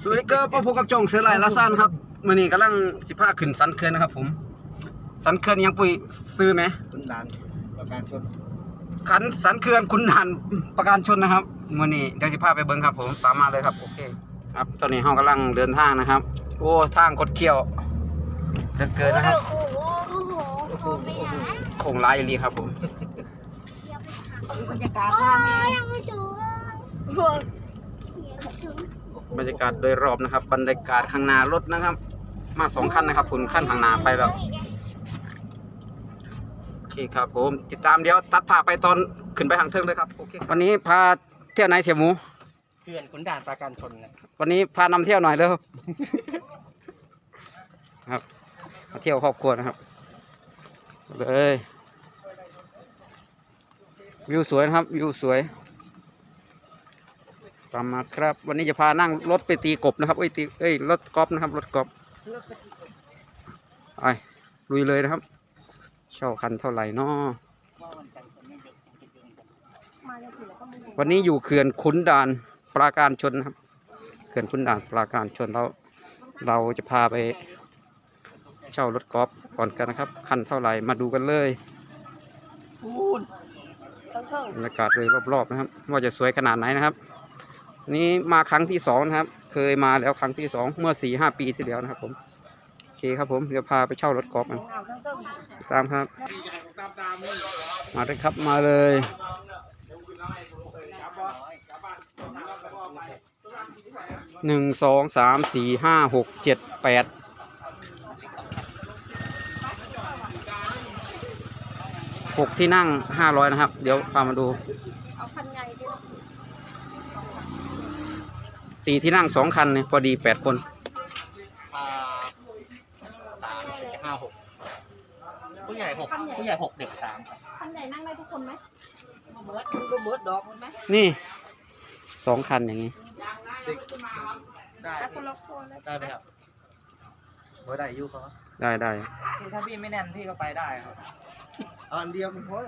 สวัสดีครับพ่อพบกับจองเสือลายลาซานครับมื้อนี้กำลังสิพาขึ้นสันเขื่อนนะครับ ผม สันเขื่อนยังปุ้ยซื้อไหมคุณดานประการชนขันสันเขื่อนคุณหันประการชนนะครับมื้อนี้เดี๋ยวสิพาไปเบิ่งครับ ผมตามมาเลยครับโอเค ครับ ตอนนี้เฮากำลังเดินทางนะครับ โอ้ทางคดเคี้ยวเหลือเกินนะครับโอ้โหโอ้โหโอ้โหไปไหนโคงร้ายอีหลีครับผมบรรยากาศโอ้ยยังไม่ถึงโอ้ยยังไม่ถึง บรรยากาศโดยรอบนะครับ บรรยากาศข้างหน้ารถนะครับ มาสองคันนะครับคุณขั้นข้างหน้าไปแล้วโอเคครับผมติดตามเดี๋ยวตัดภาพไปตอนขึ้นไปทางเทิงเลยครับโอเควันนี้พาเที่ยวไหนเสี่ยหมูเขื่อนขุนด่านประการชนนะวันนี้พานำเที่ยวหน่อยเร็ว ครับมาเที่ยวครอบครัวนะครับเลยวิวสวยนะครับวิวสวย ตามมาครับ วันนี้จะพานั่งรถไปตีกบนะครับเอ้ยตีเอ้ยรถกอล์ฟนะครับรถกอล์ฟไปลุยเลยนะครับเช่าคันเท่าไหร่นาะวันนี้อยู่เขื่อนขุนด่านปราการชนนะครับ เขื่อนขุนด่านปราการชนเราเราจะพาไป เช่ารถกอล์ฟก่อนกันนะครับ คันเท่าไหร่มาดูกันเลยบรรยากาศโดยรอบๆนะครับ ว่าจะสวยขนาดไหนนะครับ นี่มาครั้งที่สองนะครับ เคยมาแล้วครั้งที่สองเมื่อสี่ห้าปีที่แล้วนะครับ ผมโอเคครับผมเดี๋ยวพาไปเช่ารถกอล์ฟกันตามครับ มาเลยครับมาเลยหนึ่งสองสามสี่ห้าหกเจ็ดแปดหกที่นั่งห้าร้อยนะครับ เดี๋ยวพามาดู เอาคันใหญ่ดิ สี่ที่นั่งสองคันเนี่ยพอดีแปดคนอ่าสามห้าหกผู้ใหญ่หกผู้ใหญ่หกเด็กสามครับคันใหญ่นั่งได้ทุกคนไหมเบิร์ดดูเบิร์ดดอกไหมนี่สองคันอย่างนี้ได้แต่คนละคนเลยได้ไหมครับว่าได้ยูเขาได้ได้พี่ถ้าพี่ไม่แน่นพี่ก็ไปได้ครับเอาอันเดียวมันพอ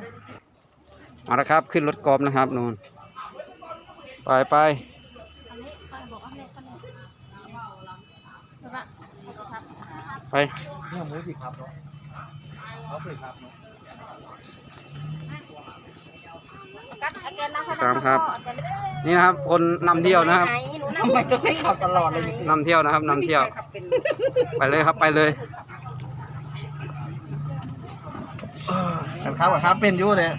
มาแล้วครับ ขึ้นรถกอล์ฟนะครับนู่นไปไป อันนี้ใครบอกว่าเนี่ยคันนี้แล้วก็ ไปนี่หมูสิครับเนาะเขาสิครับเนาะกัดอาจารย์นะตามครับ นี่นะครับ คนนำเที่ยวนะครับทำไมต้องให้ขับตลอดเลยนำเที่ยวนะครับนำเที่ยว ไปเลยครับไปเลยครับครับครับเป็นยูเลย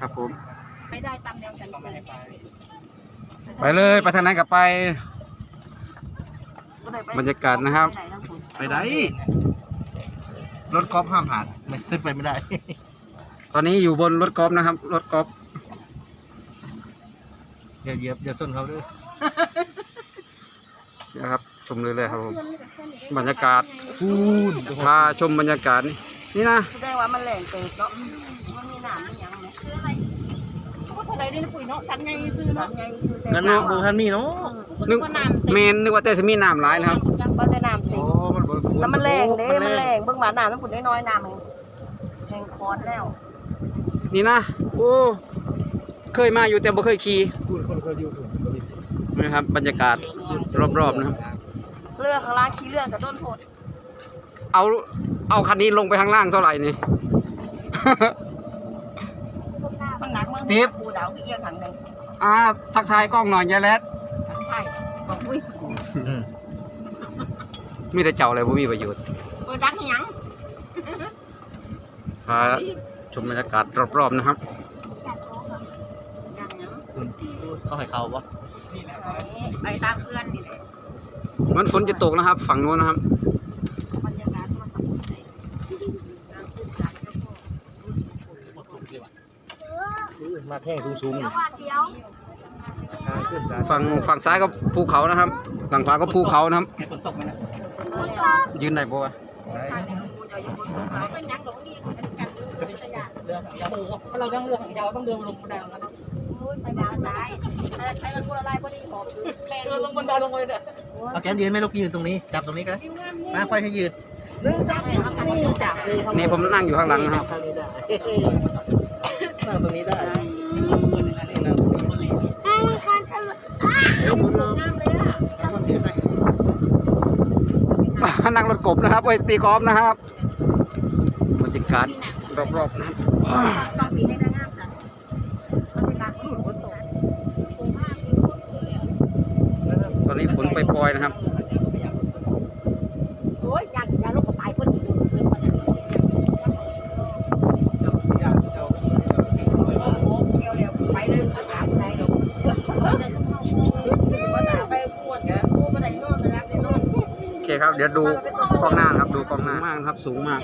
ครับผมไม่ได้ตามแนวฉันไปไปเลยไปทางไหนกับไป บรรยากาศนะครับ ไปได้ รถกอล์ฟห้ามผ่านไม่ขึ้นไปไม่ได้ ตอนนี้อยู่บนรถกอล์ฟนะครับ รถกอล์ฟอย่าเหยียบอย่าส้นเขาด้วยนะครับ ชมเลยเลยครับผมบรรยากาศพูนพาชมบรรยากาศนี่นี่นะแสดงว่ามันแหล่งเกิดเนาะมันมีหนามมีหยังไหมคืออะไร ก็เท่าไรนี่ปุ๋ยเนาะสันไงซื้อเนาะไงซื้อแต่งั้นเนาะบูทันมีเนาะนึกว่าน้ำเมนนึกว่าแต่จะมีน้ำร้ายนะครับยังบ่ได้น้ำติโอ้มันบ่แล้วมันแรงเด้มันแรงเบิ่งหมาน้ำน้ำฝุ่นน้อยๆน้ำเองแหงคอร์สแล้ว นี่นะ โอ้ เคยมาอยู่แต่บ่เคยขี่พูดคนเคยอยู่ถูกนะครับบรรยากาศรอบๆนะครับเรือข้างล่างขี้เรือกับต้นโพดเอาเอาคันนี้ลงไปข้างล่างเท่าไหร่นี่มัน หนักเมื่อติ๊บ ปูดาวเอียงถังหนึ่งอ่าทักทายกล้องหน่อยยายแรดใช่บอกอุ้ยอืมมีแต่เจ้าอะไรบ่มีประโยชน์เปิดดักหยังพาชมบรรยากาศรอบๆนะครับ ดักหยังเขาให้เขาปะไปตามเพื่อนนี่แหละ มันฝนจะตกนะครับ ฝั่งโน้นนะครับ บรรยากาศมันสงบใจกลางคืนกลางเจ้าพ่อ มาแท่งสูงเสียวว่าเสียวๆทางขึ้นสายฝั่งฝั่งซ้ายก็ภูเขานะครับ ฝั่งขวาก็ภูเขานะครับให้ฝนตกไหมนะยืนได้บ่วะเป็นยังหลงดีกันกันเป็นขยะเรือหางยาวถ้าเราต้องเรือหางยาวต้องเดินลงบันไดลงนั้นโอ้ยไปดาวตายใช้มันพูดอะไรก็ดีหอมแรงเดินลงบันไดลงไปเนี่ยเอาแกนยืนไหม่ลูกยืนตรงนี้ จับตรงนี้กันมาค่อยให้ยืนนึงจับนี่จับเลยนี่ผมนั่งอยู่ข้างหลังนะครับทางนี้ได้นั่งตรงนี้ได้ นั่งรถกบนะครับเอ้ยตีกอล์ฟนะครับบรรยากาศรอบๆนะครับบางปีได้งามจ้ะบรรยากาศฝนตอนนี้ฝนปล่อยๆนะครับโอ้ยอยากอยาลงกับตายคนอีกเลยคนนั้นโอ้โหเกี่ยวแล้วไปเลยอาหารไหนดอกว่าจะไปปวดกูไปไหนนอนนะไปนอน โอเคครับ เดี๋ยวดูกล้องหน้านะครับ ดูกล้องหน้ามากนะครับ สูงมาก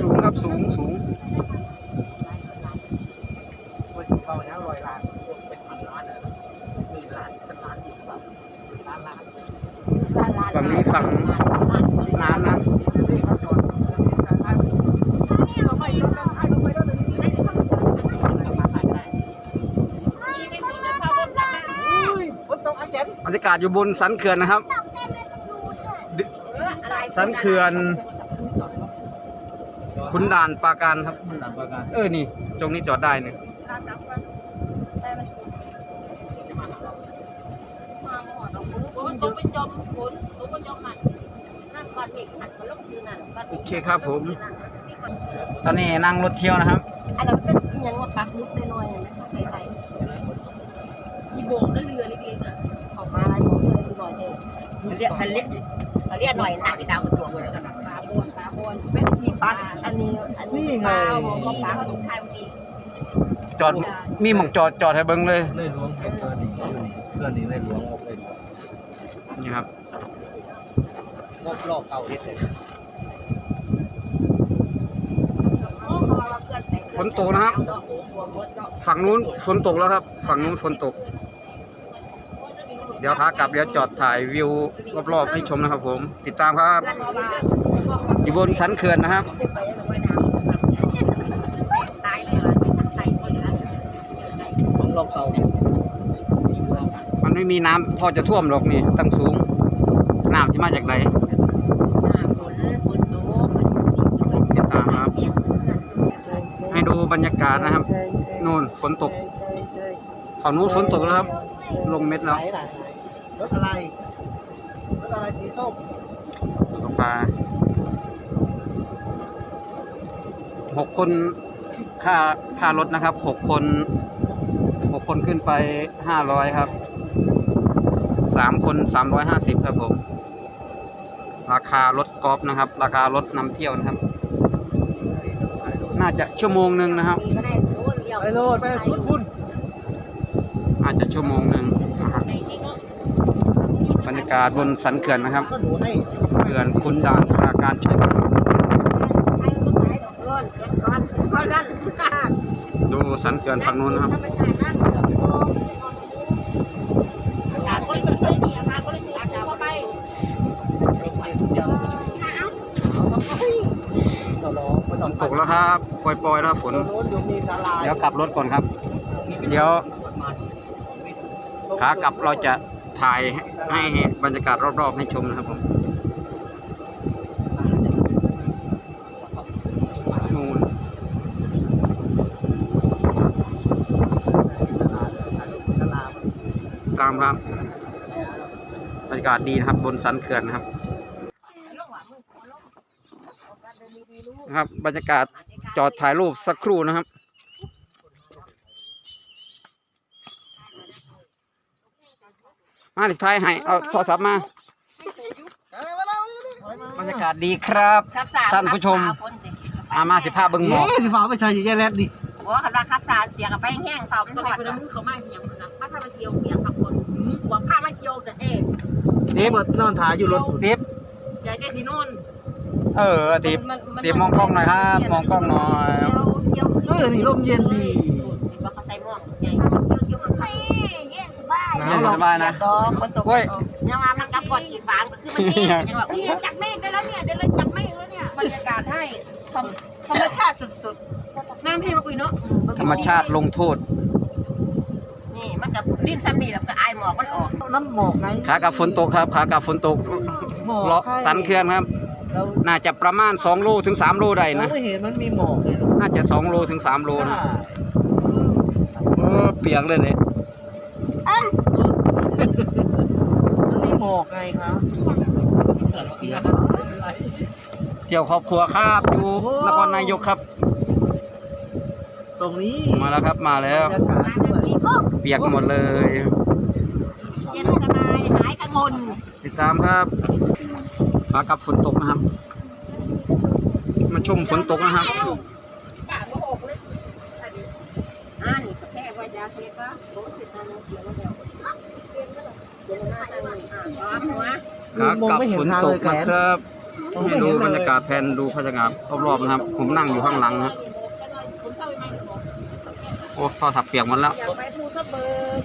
สูงครับสูงสูง เขาเนี้ยร้อยล้านเป็นพันล้านเลยหมื่นล้านเป็นล้านอยู่แบบล้านล้าน ฝั่งนี้ฝั่งน้ำนะ บรรยากาศอยู่บนสันเขื่อนนะครับ สันเขื่อนขุนด่านปราการครับมันหลังประกันเออนี่ตรงนี้จอดได้เนี่ยต้องเป็นจอมฝนต้องเป็นจอมมันนั่นก่อนเมฆหันมาลงคืนนั่นโอเคครับผม ตอนนี้นั่งรถเที่ยวนะครับอันนั้นเป็นยังว่าปักลุกน้อยๆนะคะไทยๆมีโบกนั่นเรือเล็กๆอะออก มาแล้วโบกเลยคือบ่อยเลยเรียกเรียกเขาเรียกหน่อยนักที่ดาวกับตัวเลยกันปลาบวนปลาบวนเป็นมีปักอันนี้อันนี้ปลาบอกว่าปลาเขาต้องทายมันดีจอดมีหมองจอดจอดให้เบิ้งเลยในหลวงเป็นเกินเกินนี้ในหลวงงบเลยนี่ครับงบรอบเก่าเฮ็ดเลยฝนตกนะครับ ฝั่งนู้นฝนตกแล้วครับ ฝั่งนู้นฝนตก เดี๋ยวขากลับเดี๋ยวจอดถ่ายวิวรอบๆให้ชมนะครับ ผม ติดตามครับอยู่บนสันเขื่อนนะครับมันไม่มีน้ำพอจะท่วมหรอกนี่ตั้งสูงน้ำสิมาจากไหนติดตามครับ ให้ดูบรรยากาศนะครับนู่นฝนตกฝั่งนู้นฝนตกแล้วครับ ลงเม็ดแล้ว รถอะไร รถอะไรสีส้มลงมาหกคนค่าค่ารถนะครับหกคนหกคนขึ้นไปห้าร้อยครับสามคนสามร้อยห้าสิบครับผม ราคารถกอล์ฟนะครับ ราคารถนำเที่ยวนะครับ น่าจะชั่วโมงหนึ่งนะครับ ไปโลดไปสุดคุณอาจจะชั่วโมงหนึ่งนะครับบ รรยากาศบนสันเขื่อนนะครับเขื่อนคุณด่านปราการชนดูสันเขื่อนฝั่งนู้นนะครับฝนตกแล้วครับปล่อยๆแล้วฝน เดี๋ยวกลับรถก่อนครับ เดี๋ยวขากลับเราจะ ถ่ายให้บรรยากาศรอบๆให้ชมนะครับผมนู่นตามครับบรรยากาศดีนะครับบนสันเขื่อนนะครับครับ บรรยากาศจอดถ่ายรูปสักครู่นะครับ มาดิท้ายให้เอาโทรศัพท์มา บรรยากาศดีครับท่านผู้ชมอามาสิภาพเบิ้งหมอกนี่สิฟ้าไม่ใช่ยี่แรดดิว่าคำว่าครับสาเสียกับไปแห้งเฝ้าเป็นคนละมือเขามาอย่างนั้นนะถ้าถ้ามันเกี่ยวเกี่ยวกับคนหัวผ้ามันเกี่ยวแต่เอ๊ะทิปเปิดนอนถ่ายอยู่รถทิปใจใจที่นู่นเออทิปทิปมองกล้องหน่อยครับ มองกล้องหน่อยเกี่ยวเกี่ยวเออนี่ลมเย็นดี เย็นสบายนะดอกคนตกเฮ้ยยังมามันกับกอดขี่ฟ้าก็คือมันเองยังว่าอุ้ยจับเมฆได้แล้วเนี่ยเดี๋ยวเราจับเมฆแล้วเนี่ยบรรยากาศให้ธรรมธรรมชาติสุดๆน้ำเพลงเราคุยเนาะธรรมชาติลงโทษนี่มันกับดินซ้ำนี่แล้วก็อายหมอกมันออกน้ำหมอกไงขากลับฝนตกครับขากลับฝนตกหมอกเลาะสันเขื่อนครับเราน่าจะประมาณ2โลถึง3โลได้เรานะไม่เห็นมันมีหมอกเลยน่าจะสองโลถึงสามโลนะเออเปียกเลยเนี่ย มันมีหมอกไง ครับเกิดเปียกเที่ยวครอบครัวครับอยู่นครนายกครับ ตรงนี้มาแล้วครับมาแล้วบรรยากาศด้วยเปียกหมดเลยเย็นสบายหายกังวลติดตามครับขากลับฝนตกนะครับ มาชมฝนตกนะครับป่าโมโหเลยอ่านี่ก็แค่ว่าจะเทก็โดนติดตามเขีย วแล้วเดี๋ยวหน้าตั้งอ่าพร้อมหัวขากลับฝนตกนะครับให้ดูบรรยากาศแผนดูบรรยากาศรอบๆนะครับ ผมนั่งอยู่ข้างหลังนะครับโอ้โทอสับเปียกหมดแล้ว อยากไปภูทับเบิ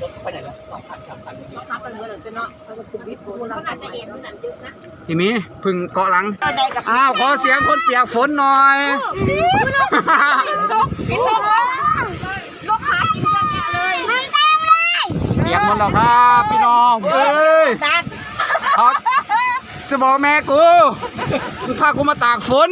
กไปไหนแล้วสองพันสามพันเขาขับไปเรือหรือจะเนาะเขาก็คุมวิทย์ภูเราอาจจะเอ็นนั่นเยอะนะพี่หมีพึ่งเกาะหลังก็ได้กับอ้าว ขอเสียงคนเปียกฝนหน่อยกินลงลูกค้ากินกันเนี่ยเลยมันเต็มเลย เปียกหมดแล้วครับพี่น้องเอ้ยดักเขาจะบอกแม่กูมึงพากูมาตากฝน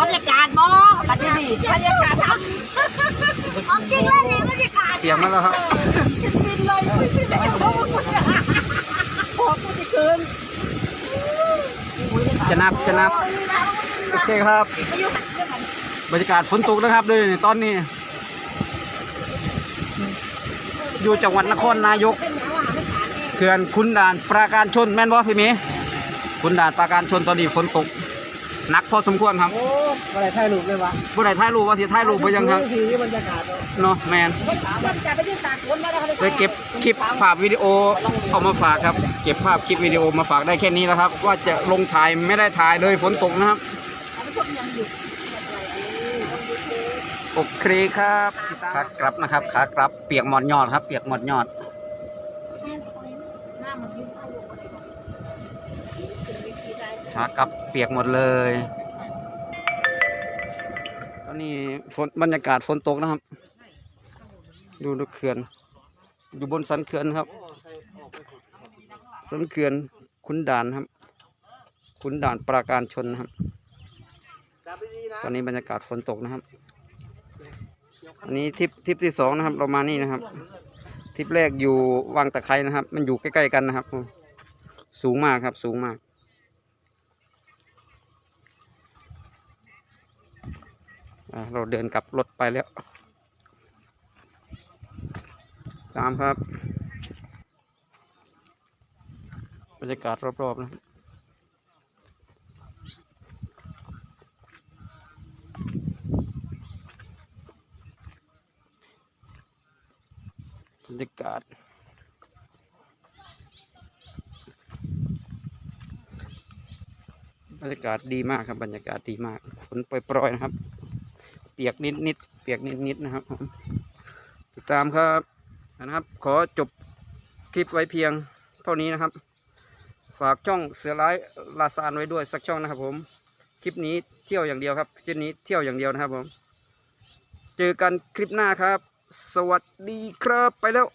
บรรยากาศบ่ปัจจุบันบรรยากาศทำเอาจริงเลยนี่บรรยากาศเปียกหมดแล้วครับบินเลยบินเลยโอ้โหพอกูจะคืนจะนับจะนับโอเคครับ บรรยากาศฝนตกนะครับด้วยนี่ตอนนี้ อยู่จังหวัดนครนายกเป็นแล้วอะไม่ขาดเองเขื่อนขุนด่านปราการชนแม่นบ่พี่หมีขุนด่านปราการชนตอนนี้ฝนตกหนักพอสมควรครับโอ้อะไรถ่ายรูปเลยวะผู้ใดถ่ายรูปว่าสิถ่ายรูปไปยังครับทีบรรยากาศเนอะเนาะแมนมันจะไปที่ตากฝนมาแล้วเลยเก็บคลิปภาพวิดีโอเอามาฝากครับ เก็บภาพคลิปวิดีโอมาฝากได้แค่นี้แล้วครับ ว่าจะลงถ่ายไม่ได้ถ่ายเลยฝนตกนะครับ โอเคครับขากลับนะครับขากลับเปียกหมอนยอดครับ เปียกหมอนยอดขากลับเปียกหมดเลยตอนนี้ฝนบรรยากาศฝนตกนะครับ ดูดูเขื่อน อยู่บนสันเขื่อนครับ สันเขื่อนขุนด่านครับขุนด่านปราการชนนะครับ ตอนนี้บรรยากาศฝนตกนะครับ อันนี้ทริปทริปที่สองนะครับ เรามานี่นะครับทริปแรกอยู่วังตะไคร้นะครับ มันอยู่ใกล้ๆกันนะครับ สูงมากครับ สูงมาก เราเดินกลับรถไปแล้ว ตามครับ บรรยากาศรอบๆนะครับ รรยากาศบรรยากาศดีมากครับ บรรยากาศดีมากฝนปล่อยๆนะครับ เปียกนิดนิดๆเปียกนิดนิดๆนะครับผมติดตามครับนะครับ ขอจบคลิปไว้เพียงเท่านี้นะครับ ฝากช่องเสือร้ายลาซานไว้ด้วยสักช่องนะครับ ผมคลิปนี้เที่ยวอย่างเดียวครับคลิปนี้เที่ยวอย่างเดียวนะครับผม เจอกันคลิปหน้าครับ สวัสดีครับไปแล้ว